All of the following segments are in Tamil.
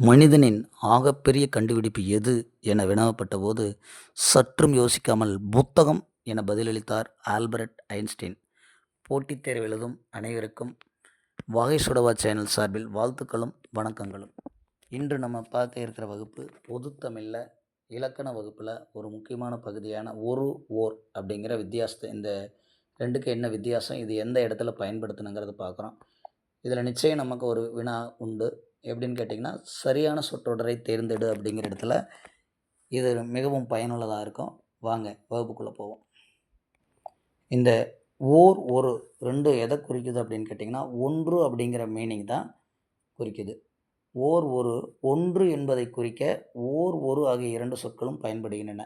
மனிதனின் ஆகப்பெரிய கண்டுபிடிப்பு எது என வினவப்பட்டபோது சற்றும் யோசிக்காமல் புத்தகம் என பதிலளித்தார் ஆல்பர்ட் ஐன்ஸ்டீன். போட்டித் தேர்வு எழுதும் அனைவருக்கும் வகை சுடவா சேனல் சார்பில் வாழ்த்துக்களும் வணக்கங்களும். இன்று நம்ம பார்க்க இருக்கிற வகுப்பு பொதுத்தமிழில் இலக்கண வகுப்பில் ஒரு முக்கியமான பகுதியான ஒரு ஓர் அப்படிங்கிற வித்தியாசத்தை இந்த ரெண்டுக்கு என்ன வித்தியாசம் இது எந்த இடத்துல பயன்படுத்தணுங்கிறத பார்க்குறோம். இதில் நிச்சயம் நமக்கு ஒரு வினா உண்டு. எப்படின்னு கேட்டிங்கன்னா சரியான சொற்றொடரை தேர்ந்தெடு அப்படிங்கிற இடத்துல இது மிகவும் பயனுள்ளதாக இருக்கும். வாங்க வகுப்புக்குள்ளே போவோம். இந்த ஓர் ஒரு ரெண்டு எதை குறிக்குது அப்படின்னு கேட்டிங்கன்னா ஒன்று அப்படிங்கிற மீனிங் தான் குறிக்குது. ஓர் ஒரு ஒன்று என்பதை குறிக்க ஓர் ஒரு ஆகிய இரண்டு சொற்களும் பயன்படுகின்றன.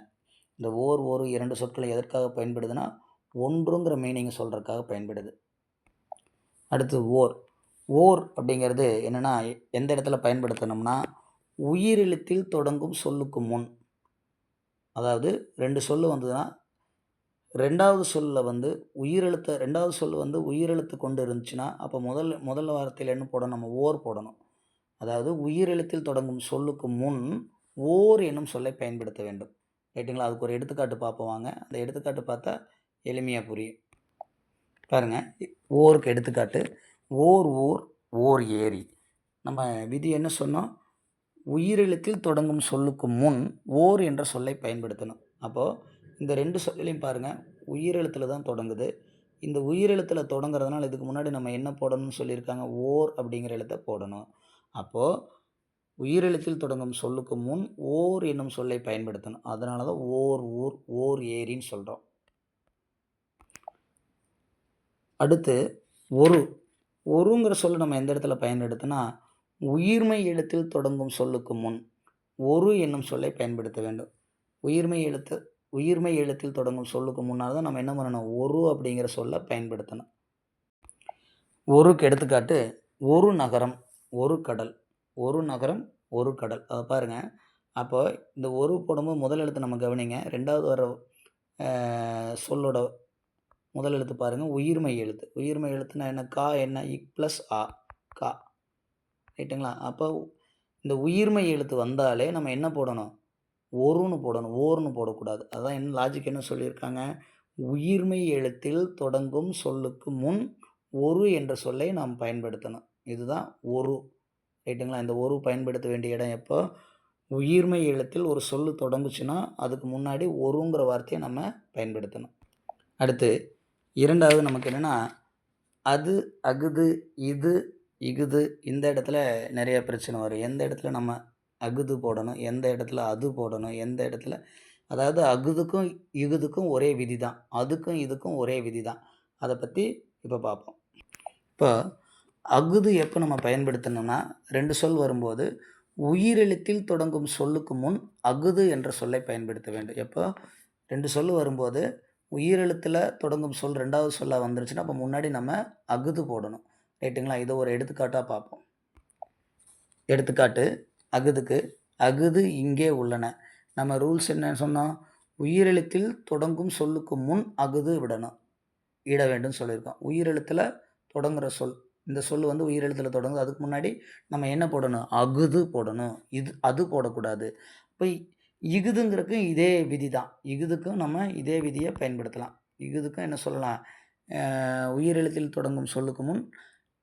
இந்த ஓர் ஒரு இரண்டு சொற்கள் எதற்காக பயன்படுதுன்னா ஒன்றுங்கிற மீனிங் சொல்கிறதுக்காக பயன்படுது. அடுத்து ஓர். ஓர் அப்படிங்கிறது என்னென்னா எந்த இடத்துல பயன்படுத்தணும்னா உயிரெழுத்தில் தொடங்கும் சொல்லுக்கு முன். அதாவது ரெண்டு சொல் வந்ததுன்னா ரெண்டாவது சொல்லில் வந்து உயிரெழுத்த ரெண்டாவது சொல் வந்து உயிரெழுத்து கொண்டு இருந்துச்சுன்னா அப்போ முதல் முதல் வாரத்தில் என்ன போடணும்? நம்ம ஓர் போடணும். அதாவது உயிரெழுத்தில் தொடங்கும் சொல்லுக்கு முன் ஓர் என்னும் சொல்லை பயன்படுத்த வேண்டும். ரைட்டுங்களா அதுக்கு ஒரு எடுத்துக்காட்டு பார்ப்போம் வாங்க. அந்த எடுத்துக்காட்டு பார்த்தா எளிமையாக புரியும். பாருங்கள் ஓருக்கு எடுத்துக்காட்டு. ஓர் ஊர் ஓர் ஏரி. நம்ம விதி என்ன சொன்னோம்? உயிரெழுத்தில் தொடங்கும் சொல்லுக்கு முன் ஓர் என்ற சொல்லை பயன்படுத்தணும். அப்போது இந்த ரெண்டு சொல்லையும் பாருங்கள் உயிரெழுத்தில் தான் தொடங்குது. இந்த உயிரெழுத்தில் தொடங்குறதுனால இதுக்கு முன்னாடி நம்ம என்ன போடணும்னு சொல்லியிருக்காங்க? ஓர் அப்படிங்கிற எழுத்தை போடணும். அப்போது உயிரெழுத்தில் தொடங்கும் சொல்லுக்கு முன் ஓர் என்னும் சொல்லை பயன்படுத்தணும். அதனால தான் ஓர் ஊர் ஓர் ஏரின்னு சொல்கிறோம் அடுத்து ஒரு ஒருங்கிற சொல்ல நம்ம எந்த இடத்துல பயன்படுத்தினா உயிர்மை எழுத்தில் தொடங்கும் சொல்லுக்கு முன் ஒரு என்னும் சொல்லை பயன்படுத்த வேண்டும். உயிர்மை எழுத்து உயிர்மை எழுத்தில் தொடங்கும் சொல்லுக்கு முன்னால் தான் நம்ம என்ன பண்ணணும்? ஒரு அப்படிங்கிற சொல்லை பயன்படுத்தணும். ஒருக்கு எடுத்துக்காட்டு ஒரு நகரம் ஒரு கடல். ஒரு நகரம் ஒரு கடல். அதை பாருங்கள் அப்போ இந்த ஒரு போடும்போது முதல் எழுத்து நம்ம கவனிங்க. ரெண்டாவது வர சொல்லோட முதல் எழுத்து பாருங்கள் உயிர்மை எழுத்து. உயிர்மை எழுத்துனா என்ன? கா என்ன? இக் ப்ளஸ் ஆ கா. ரைட்டுங்களா அப்போ இந்த உயிர்மை எழுத்து வந்தாலே நம்ம என்ன போடணும்? ஒருன்னு போடணும். ஓர்னு போடக்கூடாது. அதான் என்ன லாஜிக் என்ன சொல்லியிருக்காங்க? உயிர்மை எழுத்தில் தொடங்கும் சொல்லுக்கு முன் ஒரு என்ற சொல்லை நாம் பயன்படுத்தணும். இதுதான் ஒரு. ரைட்டுங்களா இந்த ஒரு பயன்படுத்த வேண்டிய இடம் எப்போ? உயிர்மை எழுத்தில் ஒரு சொல்லு தொடங்குச்சுன்னா அதுக்கு முன்னாடி ஒருங்கிற வார்த்தையை நம்ம பயன்படுத்தணும். அடுத்து இரண்டாவது நமக்கு என்னென்னா அது அகுது இது இகுது இந்த இடத்துல நிறைய பிரச்சனை வரும். எந்த இடத்துல நம்ம அகுது போடணும் எந்த இடத்துல அது போடணும் எந்த இடத்துல அதாவது அகுதுக்கும் இகுதுக்கும் ஒரே விதி தான் அதுக்கும் இதுக்கும் ஒரே விதி தான் அதை பற்றி இப்போ பார்ப்போம். இப்போ அகுது எப்போ நம்ம பயன்படுத்தணும்னா ரெண்டு சொல் வரும்போது உயிரெழுத்தில் தொடங்கும் சொல்லுக்கு முன் அகுது என்ற சொல்லை பயன்படுத்த வேண்டும். எப்போ? ரெண்டு சொல் வரும்போது உயிரெழுத்தில் தொடங்கும் சொல் ரெண்டாவது சொல்லாக வந்துருச்சுன்னா அப்போ முன்னாடி நம்ம அகுது போடணும். ரைட்டுங்களா? இதை ஒரு எடுத்துக்காட்டாக பார்ப்போம். எடுத்துக்காட்டு அகுதுக்கு அகுது இங்கே உள்ளன. நம்ம ரூல்ஸ் என்ன சொன்னோம் உயிரெழுத்தில் தொடங்கும் சொல்லுக்கு முன் அகுது விடணும். இட வேண்டும் சொல்லியிருக்கோம். உயிரெழுத்தில் தொடங்குகிற சொல். இந்த சொல் வந்து உயிரெழுத்தில் தொடங்குது. அதுக்கு முன்னாடி நம்ம என்ன போடணும்? அகுது போடணும். இது அது போடக்கூடாது. இப்போ இகுதுங்கிறதுக்கும் இதே விதி தான் இகுதுக்கும் நம்ம இதே விதியை பயன்படுத்தலாம். இகுதுக்கும் என்ன சொல்லலாம்? உயிரெழுத்தில் தொடங்கும் சொல்லுக்கு முன்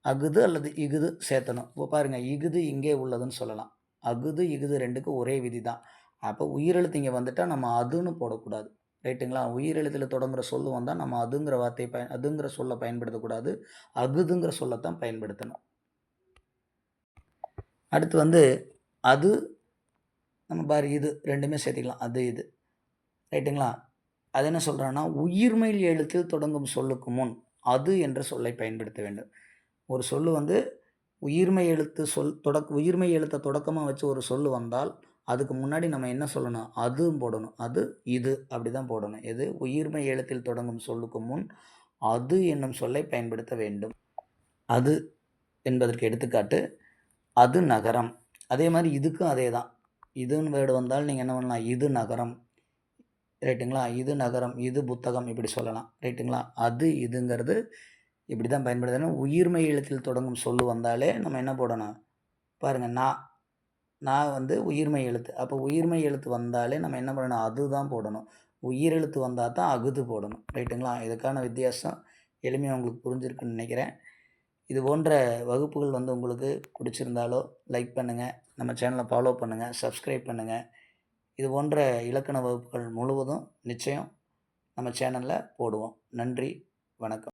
அகுது அல்லது இகுது சேர்த்தணும். இப்போ பாருங்கள் இகுது இங்கே உள்ளதுன்னு சொல்லலாம். அகுது இகுது ரெண்டுக்கும் ஒரே விதி தான் அப்போ உயிரெழுத்து இங்கே வந்துட்டால் நம்ம அதுன்னு போடக்கூடாது. ரைட்டுங்களா? உயிரெழுத்தில் தொடங்குற சொல்லு வந்தால் நம்ம அதுங்கிற வார்த்தையை பயன் அதுங்கிற சொல்லை பயன்படுத்தக்கூடாது. அகுதுங்கிற சொல்லத்தான் பயன்படுத்தணும். அடுத்து வந்து அது நம்ம பார் இது ரெண்டுமே சேர்த்திக்கலாம். அது இது. ரைட்டுங்களா? அது என்ன சொல்கிறான்னா உயிர்மையில் எழுத்தில் தொடங்கும் சொல்லுக்கு முன் அது என்ற சொல்லை பயன்படுத்த வேண்டும். ஒரு சொல் வந்து உயிர்மை எழுத்து சொல் தொடக்க உயிர்மை எழுத்தை தொடக்கமாக வச்சு ஒரு சொல் வந்தால் அதுக்கு முன்னாடி நம்ம என்ன சொல்லணும்? அதுவும் போடணும். அது இது அப்படி தான் போடணும். எது? உயிர்மை எழுத்தில் தொடங்கும் சொல்லுக்கு முன் அது என்னும் சொல்லை பயன்படுத்த வேண்டும். அது என்பதற்கு எடுத்துக்காட்டு அது நகரம். அதே மாதிரி இதுக்கும் அதே தான் இதுன்னு வேர்டு வந்தால் நீங்கள் என்ன பண்ணலாம் இது நகரம் ரைட்டுங்களா இது நகரம் இது புத்தகம் இப்படி சொல்லலாம் ரைட்டுங்களா அது இதுங்கிறது இப்படி தான் பயன்படுத்தணும் உயிர்மை எழுத்தில் தொடங்கும் சொல்லு வந்தாலே நம்ம என்ன போடணும் பாருங்கள் நான் நான் வந்து உயிர்மெய் எழுத்து. அப்போ உயிர்மெய் எழுத்து வந்தாலே நம்ம என்ன பண்ணணும்? அது தான் போடணும். உயிர் எழுத்து தான் அகுது போடணும். ரைட்டுங்களா? இதுக்கான வித்தியாசம் எளிமையாக உங்களுக்கு புரிஞ்சிருக்குன்னு நினைக்கிறேன். இது போன்ற வகுப்புகள் வந்து உங்களுக்கு பிடிச்சிருந்தாலோ, லைக் பண்ணுங்கள் நம்ம சேனலை ஃபாலோ பண்ணுங்கள் சப்ஸ்கிரைப் பண்ணுங்கள் இது போன்ற இலக்கண வகுப்புகள் முழுவதும் நிச்சயம் நம்ம சேனலில் போடுவோம். நன்றி, வணக்கம்.